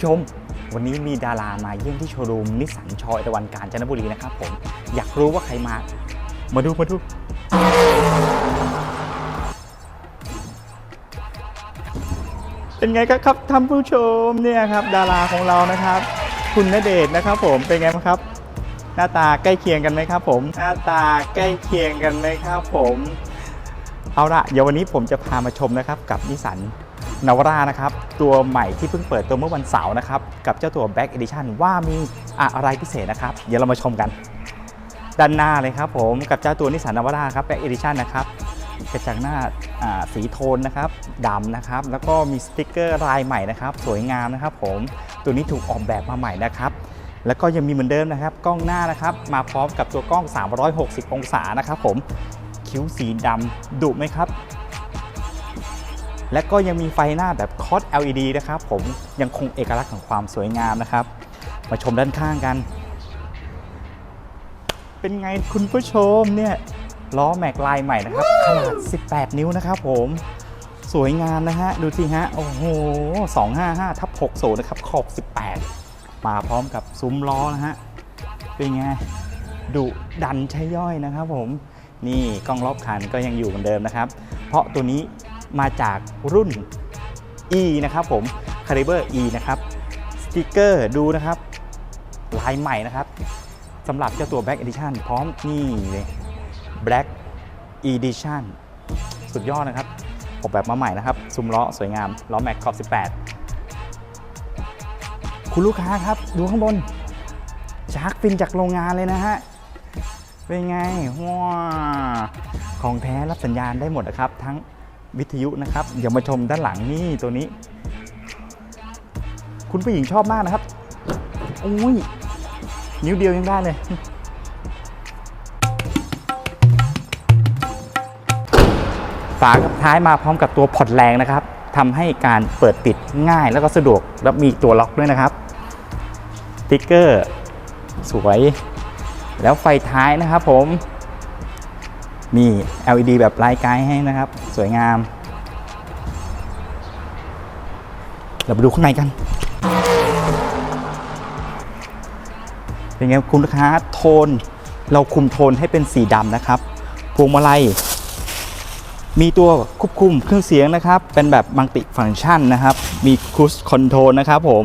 ผู้ชม วันนี้มีดารามาเยี่ยมที่โชว์รูมนิสสันชอยตะวันกาญจนบุรีนะครับผม อยากรู้ว่าใครมา มาดูมาดู เป็นไงครับท่านผู้ชมเนี่ยครับ ดาราของเรานะครับ คุณณเดชน์นะครับ ผมเป็นไงบ้างครับ หน้าตาใกล้เคียงกันไหมครับผม หน้าตาใกล้เคียงกันไหมครับผม เอาละเดี๋ยววันนี้ผมจะพามาชมนะครับกับนิสสัน นาวรานะครับ ตัวใหม่ที่เพิ่งเปิดตัวเมื่อวันเสาร์นะครับ กับเจ้าตัว Back Edition ว่ามีอะไรพิเศษนะครับ เดี๋ยวเรามาชมกัน ด้านหน้าเลยครับผมกับเจ้าตัวนิสสันนาวราครับ Back Edition นะครับกระจังหน้าสีโทนนะครับดำนะครับ แล้วก็มีสติกเกอร์ลายใหม่นะครับ สวยงามนะครับผมตัวนี้ถูกออกแบบมาใหม่นะครับแล้วก็ยังมีเหมือนเดิมนะครับ กล้องหน้านะครับ มาพร้อมกับตัวกล้อง 360 องศานะครับผมคิ้วสีดำดุไหมครับ และก็ยังมีไฟหน้าแบบคอส LED นะครับ ผมยังคงเอกลักษณ์ของความสวยงามนะครับ มาชมด้านข้างกัน เป็นไงคุณผู้ชมเนี่ยล้อแม็กลายใหม่นะครับ ขนาด 18 นิ้วนะครับผมสวยงามนะฮะ ดูสิฮะ โอ้โห 255ทับ60 นะครับ ขอบ 18 มาพร้อมกับซุ้มล้อนะฮะ เป็นไงดุดันใช้ย่อยนะครับผม นี่กล้องรอบคันก็ยังอยู่เหมือนเดิมนะครับ เพราะตัวนี้ มาจากรุ่น E นะครับผม Caliber E นะครับสติกเกอร์ดูนะครับลายใหม่นะครับสำหรับเจ้าตัว Black Edition พร้อมนี่เลย Black Edition สุดยอดนะครับออกแบบมาใหม่นะครับ ซุ้มล้อสวยงาม ล้อแม็กขอบ 18 คุณลูกค้าครับ ดูข้างบนชาร์กฟินจากโรงงานเลยนะฮะ เป็นไงว้าของแท้รับสัญญาณได้หมดนะครับ ทั้ง วิทยุนะครับเดี๋ยวมาชมด้านหลังนี่ตัวนี้ คุณผู้หญิงชอบมากนะครับโอ้ยนิ้วเดียวยังได้เลยฝากับท้ายมาพร้อมกับตัวผ่อนแรงนะครับทำให้การเปิดปิดง่ายแล้วก็สะดวกและมีตัวล็อกด้วยนะครับติ๊กเกอร์ สวย แล้วไฟท้ายนะครับผม มี LED แบบไลายไกด์ให้นะครับ สวยงาม เราไปดูข้างในกัน เป็นไงคุณลูกค้าโทน เราคุมโทนให้เป็นสีดำนะครับพวงมาลัย มีตัวควบคุมเครื่องเสียงนะครับ เป็นแบบมัลติฟัง c t ชันนะครับ มีคูสคอนโทรลนะครับผม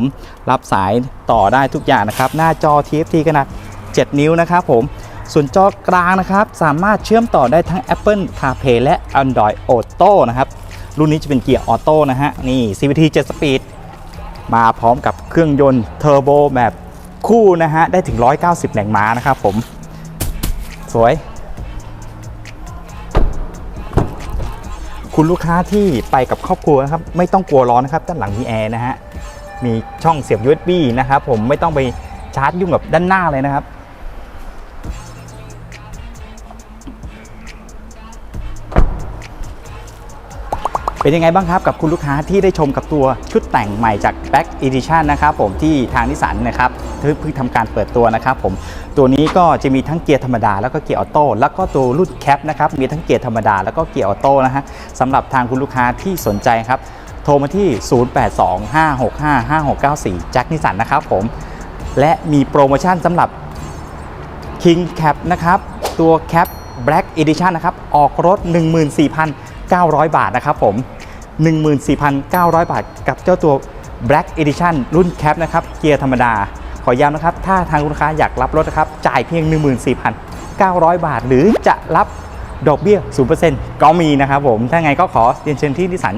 รับสายต่อได้ทุกอย่างนะครับ หน้าจอ TFT ขนาด 7 นิ้วนะครับผม ส่วนจอกลางนะครับ สามารถเชื่อมต่อได้ทั้ง Apple CarPlay และ Android Auto นะครับ รุ่นนี้จะเป็นเกียร์ออโต้นะฮะ นี่ CVT 7 Speed มาพร้อมกับเครื่องยนต์เทอร์โบแบบคู่นะฮะ ได้ถึง 190 แรงม้านะครับผม สวย คุณลูกค้าที่ไปกับครอบครัวนะครับ ไม่ต้องกลัวร้อนนะครับ ด้านหลังมีแอร์นะฮะ มีช่องเสียบ USB นะครับผมไม่ต้องไปชาร์จยุ่งกับด้านหน้าเลยนะครับ เป็นยังไงบ้างครับกับคุณลูกค้าที่ได้ชมกับตัวชุดแต่งใหม่จาก Back Edition นะครับผมที่ทางนิสสันนะครับเพิ่งทำการเปิดตัวนะครับผมตัวนี้ก็จะมีทั้งเกียร์ธรรมดาแล้วก็เกียร์ออโต้แล้วก็ตัวรุ่นแคปนะครับมีทั้งเกียร์ธรรมดาแล้วก็เกียร์ออโต้นะฮะสำหรับทางคุณลูกค้าที่สนใจครับโทรมาที่ 0825655694แจ็คนิสสันนะครับผมและมีโปรโมชั่นสำหรับ King Cap นะครับตัว Cap Black Edition นะครับออกรถ 14,000 1,900 บาทนะครับผม 14,900 บาทกับเจ้าตัว Black Edition รุ่น Cap นะครับ เกียร์ธรรมดา ขอย้ำนะครับ ถ้าทางคุณลูกค้าอยากรับรถนะครับ จ่ายเพียง 14,900 บาท หรือจะรับดอกเบี้ย 0%ก็มีนะครับผม ถ้าไงก็ขอเรียนเชิญที่นิสัน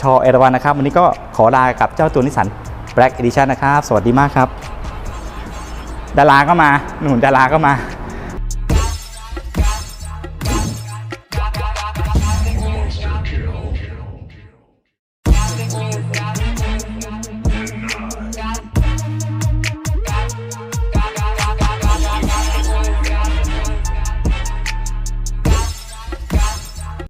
ชอเอราวันนะครับ วันนี้ก็ขอลากับเจ้าตัวนิสัน Black Edition นะครับ สวัสดีมากครับ ดาราก็มา หนุนดาราก็มา